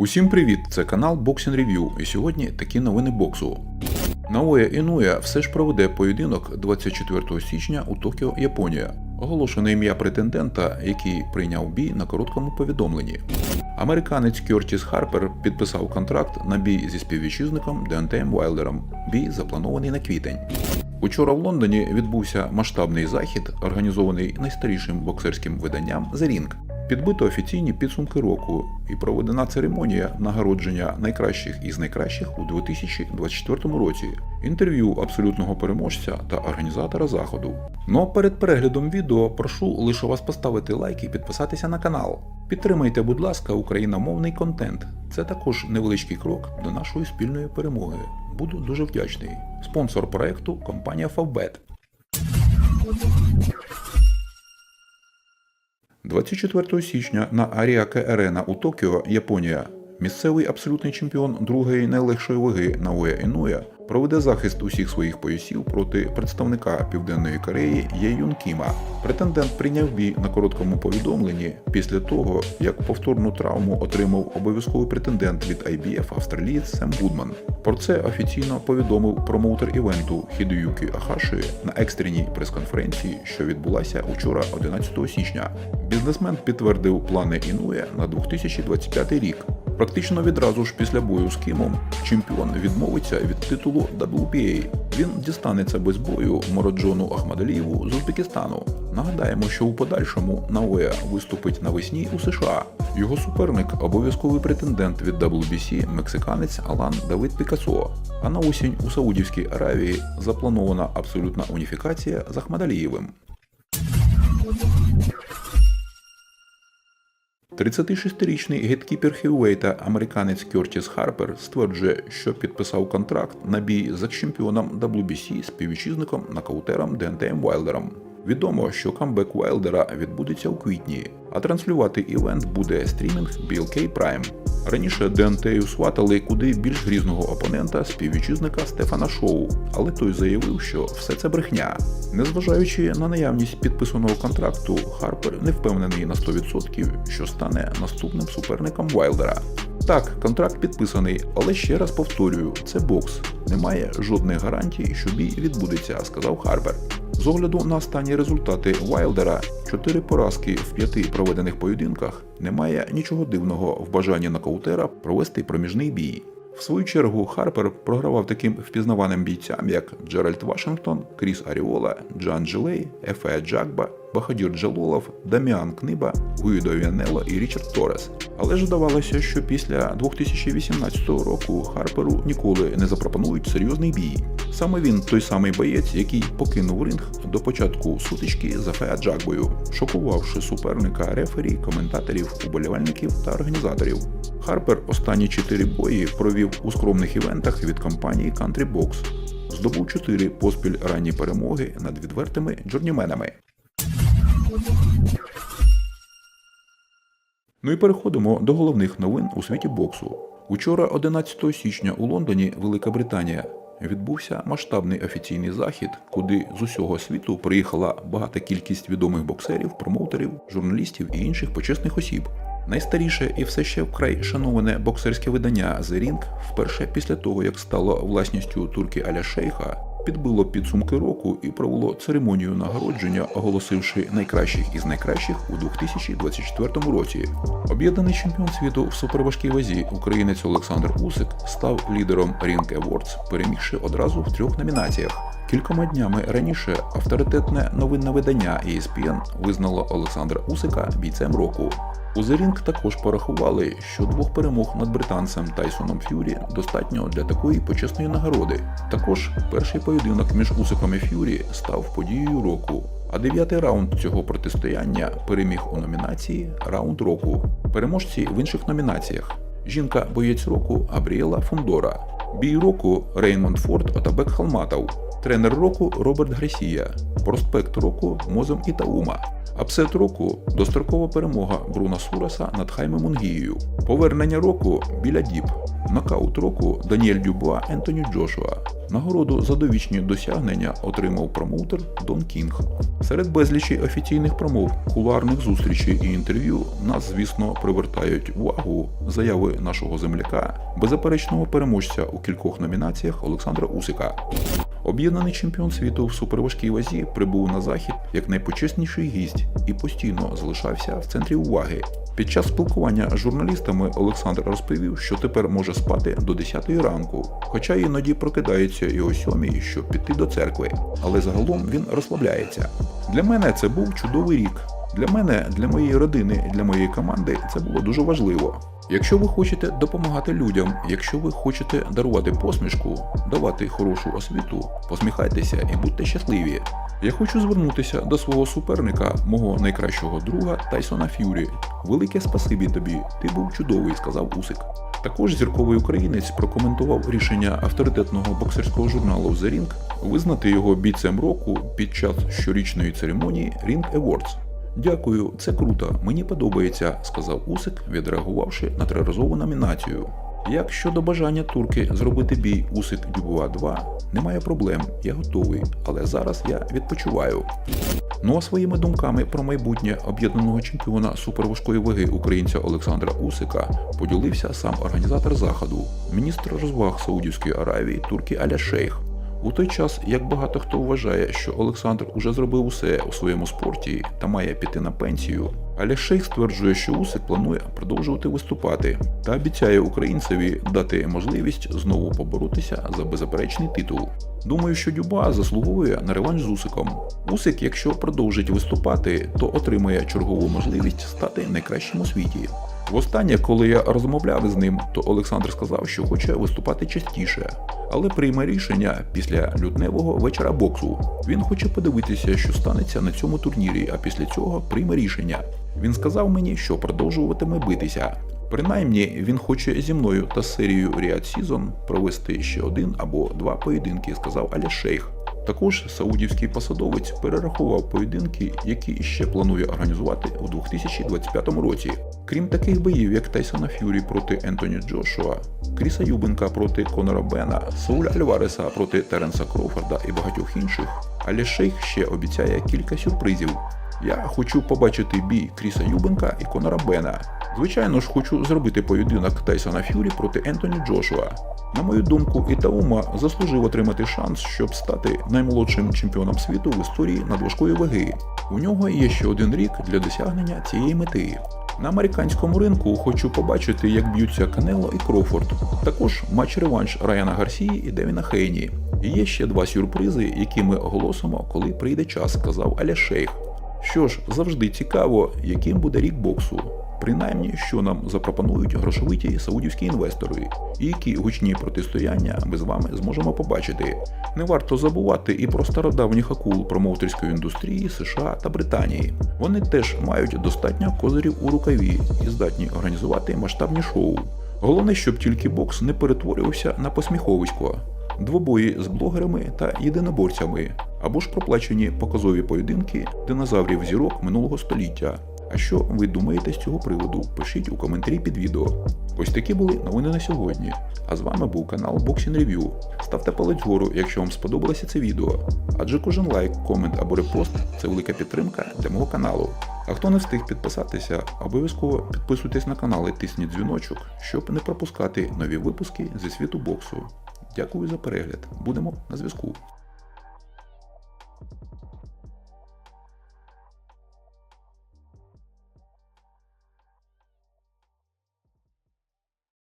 Усім привіт! Це канал Boxing Review і сьогодні такі новини боксу. Наоя Інуя все ж проведе поєдинок 24 січня у Токіо, Японія. Оголошено ім'я претендента, який прийняв бій на короткому повідомленні. Американець Кертіс Харпер підписав контракт на бій зі співвітчизником Деонтеєм Вайлдером. Бій запланований на квітень. Учора в Лондоні відбувся масштабний захід, організований найстарішим боксерським виданням The Ring. Підбито офіційні підсумки року і проведена церемонія нагородження найкращих із найкращих у 2024 році, інтерв'ю абсолютного переможця та організатора заходу. Ну а перед переглядом відео прошу лише вас поставити лайк і підписатися на канал. Підтримайте, будь ласка, україномовний контент. Це також невеличкий крок до нашої спільної перемоги. Буду дуже вдячний. Спонсор проекту компанія Favbet. 24 січня на Аріаке Арена у Токіо, Японія, місцевий абсолютний чемпіон другої найлегшої ваги Наоя Інуя проведе захист усіх своїх поясів проти представника Південної Кореї Є Юн Кіма. Претендент прийняв бій на короткому повідомленні після того, як повторну травму отримав обов'язковий претендент від IBF австралієць Сем Гудман. Про це офіційно повідомив промоутер івенту Хідеюкі Ахаші на екстреній прес-конференції, що відбулася учора 11 січня. Бізнесмен підтвердив плани Інуя на 2025 рік. Практично відразу ж після бою з Кімом чемпіон відмовиться від титулу WBA. Він дістанеться без бою Мороджону Ахмадалієву з Узбекистану. Нагадаємо, що у подальшому Наоя виступить навесні у США. Його суперник обов'язковий претендент від WBC мексиканець Алан Давид Пікасо. А на осінь у Саудівській Аравії запланована абсолютна уніфікація з Ахмадалієвим. 36-річний геткіпер хеввейта американець Кертіс Харпер стверджує, що підписав контракт на бій з чемпіоном WBC співвітчизником нокаутером Дентеєм Вайлдером. Відомо, що камбек Вайлдера відбудеться у квітні, а транслювати івент буде стрімінг BLK Prime. Раніше ДНТ сватали куди більш грізного опонента співвітчизника Стефана Шоу, але той заявив, що все це брехня. Незважаючи на наявність підписаного контракту, Харпер не впевнений на 100%, що стане наступним суперником Вайлдера. Так, контракт підписаний, але ще раз повторюю, це бокс. Немає жодних гарантій, що бій відбудеться, сказав Харбер. З огляду на останні результати Вайлдера, чотири поразки в п'яти проведених поєдинках, немає нічого дивного в бажанні нокаутера провести проміжний бій. В свою чергу Харпер програвав таким впізнаваним бійцям, як Джеральд Вашингтон, Кріс Аріола, Джан Джилей, Ефе Джагба, Бахадір Джалолов, Даміан Книба, Гуїдо Віанело і Річард Торес. Але ж здавалося, що після 2018 року Харперу ніколи не запропонують серйозний бій. Саме він той самий боєць, який покинув ринг до початку сутички за Феа Джагбою, шокувавши суперника рефері, коментаторів, уболівальників та організаторів. Харпер останні чотири бої провів у скромних івентах від компанії Country Box. Здобув чотири поспіль ранні перемоги над відвертими джорніменами. Ну і переходимо до головних новин у світі боксу. Учора, 11 січня, у Лондоні, Велика Британія, відбувся масштабний офіційний захід, куди з усього світу приїхала багата кількість відомих боксерів, промоутерів, журналістів і інших почесних осіб. Найстаріше і все ще вкрай шановане боксерське видання The Ring вперше після того, як стало власністю турки Аля Шейха, підбило підсумки року і провело церемонію нагородження, оголосивши найкращих із найкращих у 2024 році. Об'єднаний чемпіон світу в суперважкій вазі українець Олександр Усик став лідером Ring Awards, перемігши одразу в трьох номінаціях. Кількома днями раніше авторитетне новинне видання ESPN визнало Олександра Усика бійцем року. У The Ring також порахували, що двох перемог над британцем Тайсоном Ф'юрі достатньо для такої почесної нагороди. Також перший поєдинок між Усиком і Ф'юрі став подією року. А дев'ятий раунд цього протистояння переміг у номінації Раунд року. Переможці в інших номінаціях: жінка боєць року Абріела Фундора, бій року Реймонд Форд Отабек Халматов, Тренер року Роберт Гресія, проспект року Мозом Ітаума. Апсет року дострокова перемога Бруна Сураса над Хайме Мунгією. Повернення року біля Діп. Нокаут року Даніель Дюбуа Ентоні Джошуа. Нагороду за довічні досягнення отримав промоутер Дон Кінг. Серед безлічі офіційних промов, кулуарних зустрічей і інтерв'ю нас, звісно, привертають увагу заяви нашого земляка, беззаперечного переможця у кількох номінаціях Олександра Усика. Об'єднаний чемпіон світу в суперважкій вазі прибув на захід як найпочесніший гість і постійно залишався в центрі уваги. Під час спілкування з журналістами Олександр розповів, що тепер може спати до 10 ранку, хоча іноді прокидається і о 7, щоб піти до церкви. Але загалом він розслабляється. Для мене це був чудовий рік. Для мене, для моєї родини, для моєї команди це було дуже важливо. Якщо ви хочете допомагати людям, якщо ви хочете дарувати посмішку, давати хорошу освіту, посміхайтеся і будьте щасливі. Я хочу звернутися до свого суперника, мого найкращого друга Тайсона Ф'юрі. Велике спасибі тобі, ти був чудовий, сказав Усик. Також зірковий українець прокоментував рішення авторитетного боксерського журналу The Ring визнати його бійцем року під час щорічної церемонії Ring Awards. Дякую, це круто, мені подобається, сказав Усик, відреагувавши на триразову номінацію. Як щодо бажання турки зробити бій Усик Дюбуа 2, немає проблем, я готовий, але зараз я відпочиваю. Ну а своїми думками про майбутнє об'єднаного чемпіона суперважкої ваги українця Олександра Усика поділився сам організатор заходу, міністр розваг Саудівської Аравії Турки Аля Шейх. У той час, як багато хто вважає, що Олександр уже зробив усе у своєму спорті та має піти на пенсію, Аля Шейх стверджує, що Усик планує продовжувати виступати та обіцяє українцеві дати можливість знову поборотися за беззаперечний титул. Думаю, що Дюба заслуговує на реванш з Усиком. Усик, якщо продовжить виступати, то отримає чергову можливість стати найкращим у світі. Востаннє, коли я розмовляв з ним, то Олександр сказав, що хоче виступати частіше, але прийме рішення після лютневого вечора боксу. Він хоче подивитися, що станеться на цьому турнірі, а після цього прийме рішення. Він сказав мені, що продовжуватиме битися. Принаймні, він хоче зі мною та серією Ріад Сізон провести ще один або два поєдинки, сказав Аля Шейх. Також саудівський посадовець перерахував поєдинки, які ще планує організувати у 2025 році. Крім таких боїв, як Тайсона Ф'юрі проти Ентоні Джошуа, Кріса Юбенка проти Конора Бена, Сауля Альвареса проти Теренса Кроуфорда і багатьох інших, Аля Шейх ще обіцяє кілька сюрпризів. Я хочу побачити бій Кріса Юбенка і Конора Бена. Звичайно ж, хочу зробити поєдинок Тайсона Ф'юрі проти Ентоні Джошуа. На мою думку, Ітаума заслужив отримати шанс, щоб стати наймолодшим чемпіоном світу в історії надважкої ваги. У нього є ще один рік для досягнення цієї мети. На американському ринку хочу побачити, як б'ються Канело і Крофорд. Також матч-реванш Райана Гарсії і Девіна Хейні. І є ще два сюрпризи, які ми оголосимо, коли прийде час, сказав Аля Шейх. Що ж, завжди цікаво, яким буде рік боксу. Принаймні, що нам запропонують грошовиті саудівські інвестори, і які гучні протистояння ми з вами зможемо побачити. Не варто забувати і про стародавніх акул промоутерської індустрії США та Британії. Вони теж мають достатньо козирів у рукаві і здатні організувати масштабні шоу. Головне, щоб тільки бокс не перетворювався на посміховисько, двобої з блогерами та єдиноборцями, або ж проплачені показові поєдинки динозаврів зірок минулого століття. А що ви думаєте з цього приводу? Пишіть у коментарі під відео. Ось такі були новини на сьогодні. А з вами був канал Boxing Review. Ставте палець вгору, якщо вам сподобалося це відео. Адже кожен лайк, комент або репост це велика підтримка для мого каналу. А хто не встиг підписатися, обов'язково підписуйтесь на канал і тисніть дзвіночок, щоб не пропускати нові випуски зі світу боксу. Дякую за перегляд. Будемо на зв'язку.